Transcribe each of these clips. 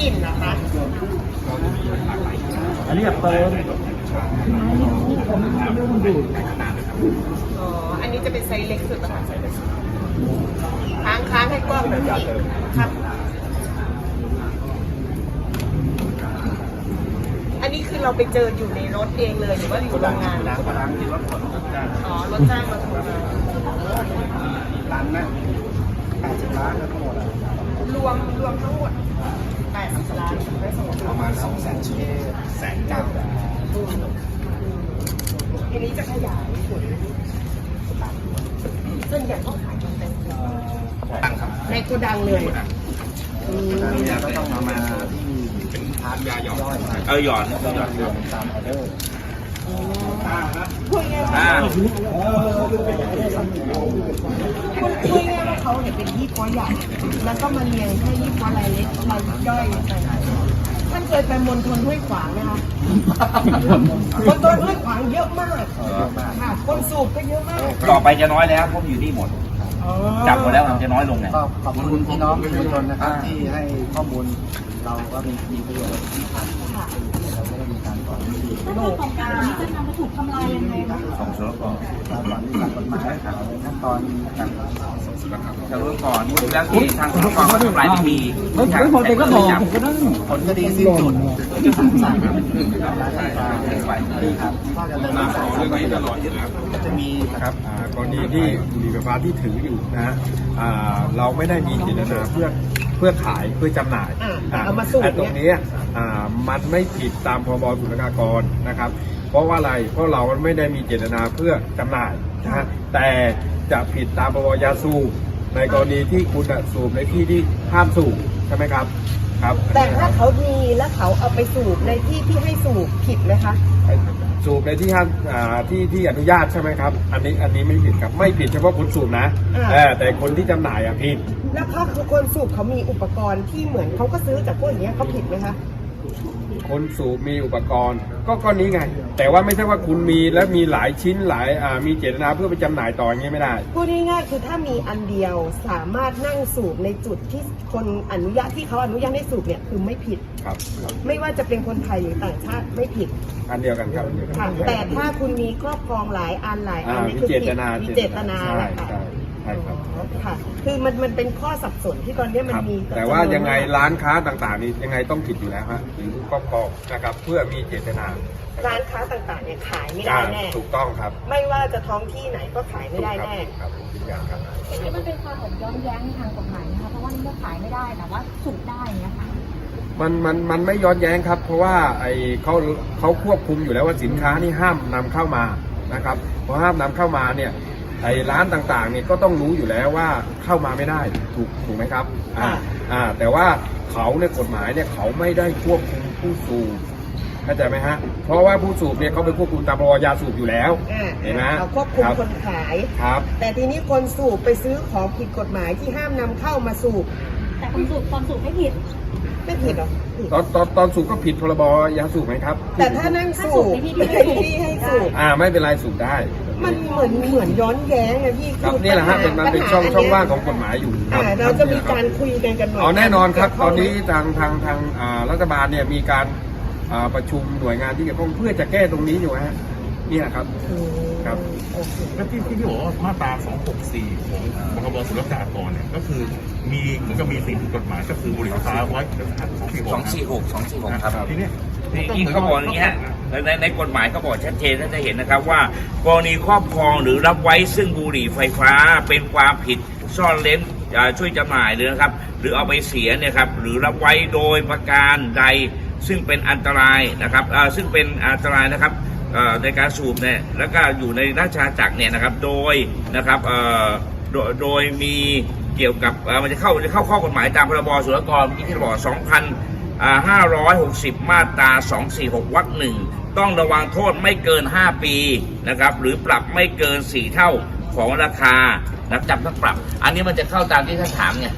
กลิ่นนะคะ อันนี้แบบเติมอ๋อ อันนี้จะเป็นไซส์เล็กสุดนะคะค้างค้างให้กล้องหน่อยพี่ครับ อันนี้คือเราไปเจออยู่ในรถเองเลยหรือว่าอยู่โรงงานล้างก็ล้างที่รถขนจ้างอ๋อ รถจ้างมาทำงานล้างนะแปดสิบล้านแล้วทั้งหมดอะรวมรวมทั้งหมด แปดสิบล้านได้สมมติประมาณสองแสนชิ้นแสนเก้าทีนี้จะขยายผลส่วนใหญ่ก็ขายกันเป็นตั้งครับในโกดังเลยอืมเนี่ยก็ต้องเอามาที่เป็นพาร์ทยาหย่อนเออหย่อนแล้วก็หย่อนตามออเดอร์พูดง่ายๆ อ่าว่าพูดง่ายๆว่าเขาเนี่ยเป็นยี่ปัวใหญ่ แล้วก็มาเรียงให้ยี่ปัวรายเล็กรายย่อยไปท่านเคยไปมณฑลห้วยขวางไหมคะมณฑลห้วยขวางเยอะมากค่ะคนสูบก็เยอะมากต่อไปจะน้อยแล้วเพราะมันอยู่นี่หมดอ๋อจับหมดแล้วมันจะน้อยลงไงก็ขอบคุณพี่น้องทุกคนนะครับที่ให้ข้อมูล เราก็มีมีประโยชน์เราไม่ได้มีการก่อนที่ขั้นตอนของการนี้จะนำวัตถุทำลายยังไงคะสองสือก่อนเราก่อนที่ทางกฎหมายครับขั้นตอนการเสือก่อนแล้วที่ทางสกเขาทำลายไม่มีไม่ใช่ผมเป็นก็บอกผมก็นั่งผลคดีสิ้นสุดที่ศาลสั่งครับร้านอาหาไหวนี่ครับก็จะเดินสายเรื่องนี้ตลอดอยู่แล้วจะมีครับกรณีที่บุหรี่ไฟฟ้าที่ถืออยู่นะฮะเราไม่ได้มีเจตนาเพื่อ เพื่อขายเพื่อจำหน่ายอ่าเอามาสูบไอ้ตรงเนี้ยอ่ามันไม่ผิดตามพรบศุลกากรนะครับ เพราะว่าอะไรเพราะเราไม่ได้มีเจตนาเพื่อจำหน่ายนะฮะแต่จะผิดตามพรบยาสูบในกรณีที่คุณอะสูบในที่ที่ห้ามสูบใช่ไหมครับครับแต่ถ้าเขามีแล้วเขาเอาไปสูบในที่ที่ให้สูบผิดไหมคะ สูบในที่ห้ามอ่าที่ที่อนุญาตใช่ไหมครับ อันนี้อันนี้ไม่ผิดครับไม่ผิดเฉพาะคนสูบนะอ่า เออแต่คนที่จำหน่ายอะผิด แล้วเขาคือคนสูบเขามีอุปกรณ์ที่เหมือนเขาก็ซื้อจากพวกอย่างเงี้ยเขาผิดไหมคะ คนสูบมีอุปกรณ์ ก็ก็นี้ไง แต่ว่าไม่ใช่ว่าคุณมีและมีหลายชิ้นหลายอ่ามีเจตนาเพื่อไปจำหน่ายต่ออย่างนี้ไม่ได้ พูดง่ายๆคือถ้ามีอันเดียวสามารถนั่งสูบในจุดที่คนอนุญาตที่เขาอนุญาตให้สูบเนี่ยคือไม่ผิด ครับครับไม่ว่าจะเป็นคนไทยหรือต่างชาติไม่ผิดอันเดียวกันครับอันเดียวกันค่ะแต่ถ้าคุณมีครอบครองหลายอันหลายอัอ่านนี่มีคือเจผิดตนามีเจตนาใช่แหละค่ะ ใช่ ใช่ครับอ๋อค่ะ คือมันมันเป็นข้อสับสนที่ตอนนี้มันครับมีแต่ว่ายังไงร้านค้าต่างๆ นี่ยังไงต้องผิดอยู่แล้วฮะหรือครอบครองนะครับเพื่อมีเจตนาร้านค้าต่างๆเนี่ยขายไม่ได้แน่ถูกต้องครับ ไม่ว่าจะท้องที่ไหนก็ขายไม่ได้แน่ถูกครับทุกอย่างครับอย่างนี้มันเป็นความแบบย้อนแย้งทางกฎหมายนะคะเพราะว่านี่ก็ขายไม่ได้แต่ว่าสูบได้อย่างเงี้ยค่ะมันมันมันไม่ย้อนแย้งครับ เพราะว่าไอ้เขาเขาควบคุมอยู่แล้วว่าสินค้านี่ห้ามนำเข้ามานะครับพอห้ามนำเข้ามาเนี่ย ไอ้ร้านต่างๆเนี่ยก็ต้องรู้อยู่แล้วว่าเข้ามาไม่ได้ถูกถูกไหมครับอ่าอ่าแต่ว่าเขาในยกฎหมายเนี่ยเขาไม่ได้ควบคุมผู้สูบเข้าใจไหมฮะเพราะว่าผู้สูบเนี่ยเขาไปควบคุมตามพรบยาสูบอยู่แล้วอ่าเห็นไหมเขาควบคุมรับคนขายครับ แต่ทีนี้คนสูบไปซื้อของผิดกฎหมายที่ห้ามนำเข้ามาสูบแต่คนสูบตอนสูบไม่ผิดไม่ผิดหรอผิดตอนตอนตอนสูบก็ผิดพรบยาสูบไหมครับ แต่ถ้านั่งสูบถ้าสูบในที่ที่ไม่ถูกที่ให้สูบอ่าไม่เป็นไรสูบได้ มันเหมือนเหมือนย้อนแย้งนะพี่ครับอนี่แหละฮะเป็นมันเป็นช่องปัญหช่องว่างเยของกฎหมายอยู่ครัอ่าบเราจะมีการคุยกันกันหน่อยอ๋อแน่นอนครับตอนนี้ทางทางทางอ่ารัฐบาลเนี่ยมีการอ่าประชุมหน่วยงานที่เกี่ยวข้องเพื่อจะแก้ตรงนี้อยู่ฮะเนี่ยครับอืมครับโอเคแล้วที่ที่บอกว่ามาตรา264 ของพรบศุลกากรเนี่ยก็คือมีเหมือนกับมีสิ่งผิดกฎหมายก็คือบุหรี่ไฟฟ้าไว้246สองสี่หกสองสี่หกครับทีเนี้ย นี่เขาบอกอย่างนี้ในในกฎหมายเขาบอกชัดเจนท่านจะเห็นนะครับว่ากรณีครอบครองหรือรับไว้ซึ่งบุหรี่ไฟฟ้าเป็นความผิดซ่อนเร้นช่วยจำหน่ายหรือนะครับ หรือเอาไปเสียเนี่ยครับหรือรับไว้โดยประการใดซึ่งเป็นอันตรายนะครับอ่าซึ่งเป็นอันตรายนะครับในการสูบเนี่ยแล้วก็อยู่ในราชอาณาจักรเนี่ยนะครับโดยนะครับเออโดยโดยมีเกี่ยวกับมันจะเข้าจะเข้าข้อกฎหมายตามพรบศุลกากรมที่บอก2,000อ่า 560 มาตรา 246 วรรคหนึ่งต้องระวังโทษไม่เกิน 5 ปีนะครับหรือปรับไม่เกิน 4 เท่าของราคานะจำทั้งปรับ อันนี้มันจะเข้าตามที่ท่านถามไง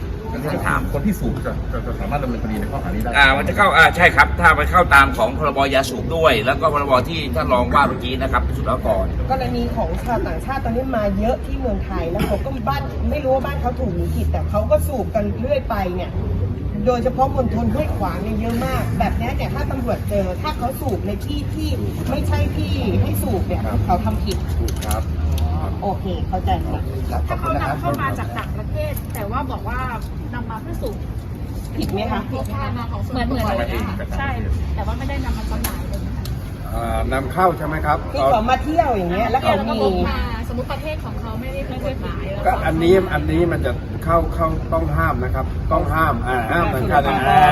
ท่านถามคนที่สูบจะจะจะสามารถดำเนินคดีในข้อหานี้ได้อ่ามันจะเข้าอ่าใช่ครับ ถ้าไปเข้าตามของพรบยาสูบด้วย แล้วก็พรบที่ท่านรองว่าเมื่อกี้นะครับสุลกากรกรณีของชาวต่างชาติตอนนี้มาเยอะที่เมืองไทยแล้วเขาก็บ้านไม่รู้ว่าบ้านเขาถูกหรือผิดแต่เขาก็สูบกันเรื่อยไปเนี่ย โดยเฉพาะมณฑลห้วยขวางเนี่ยเยอะมาก แบบเนี้ยเนี่ยถ้าตำรวจเจอ ถ้าเขาสูบในที่ที่ไม่ใช่ที่ให้สูบเนี่ยครับเขาทำผิดถูกครับ โอเค เข้าใจค่ะครับขอบถ้าคุเขาณนะครับนำเข้ามาจากต่างประเทศ แต่ว่าบอกว่านำมาเพื่อสูบผิดไหมคะผิดค่ามาของเหมือนเหมือนอะไรเงี้ยค่ะใช่ แต่ว่าไม่ได้นำมาจำหน่าย นำเข้าใช่ไหมครับคือเขามาเที่ยวอย่างเงี้ยแล้วเขาแล้วก็มีพกมาสมมติประเทศของเขาไม่ได้ผิดกฎหมายแล้วก็อันนี้อันนี้มันจะเข้าเข้าต้องห้ามนะครับ ต้องห้ามอ่าห้ามเหมือนกันอ่า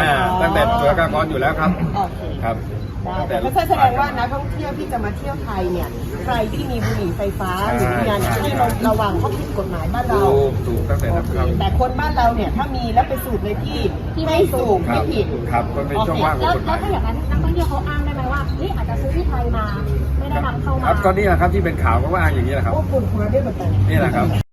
ตั้งแต่สุรกากรอยู่แล้วครับโอเคครับได้แต่ก็แสดงว่านักท่องเที่ยวที่จะมาเที่ยวไทยเนี่ยใครที่มีบุหรี่ไฟฟ้าหรือมีงานให้เราระวังเพราะผิดกฎหมายบ้านเราถูกถูกตั้งแต่โอนำเคเข้าแต่คนบ้านเราเนี่ยถ้ามีแล้วไปสูบในที่ที่ไม่สูบครัไม่บผิดครับมันเป็นช่องว่างขแล้องวกฎหแล้วมายถ้าอย่างนั้นนักท่องเที่ยวเขาอ้างได้ไหมว่าเฮ้ยอาจจะซื้อที่ไทยมา ไม่ได้นำเข้าคมารับก็นี่แหละครับที่เป็นข่าวก็ว่าอย่างนี้แหละครับโอ้ปวดหัวด้วยเหมือนกัน นี่แหละครับ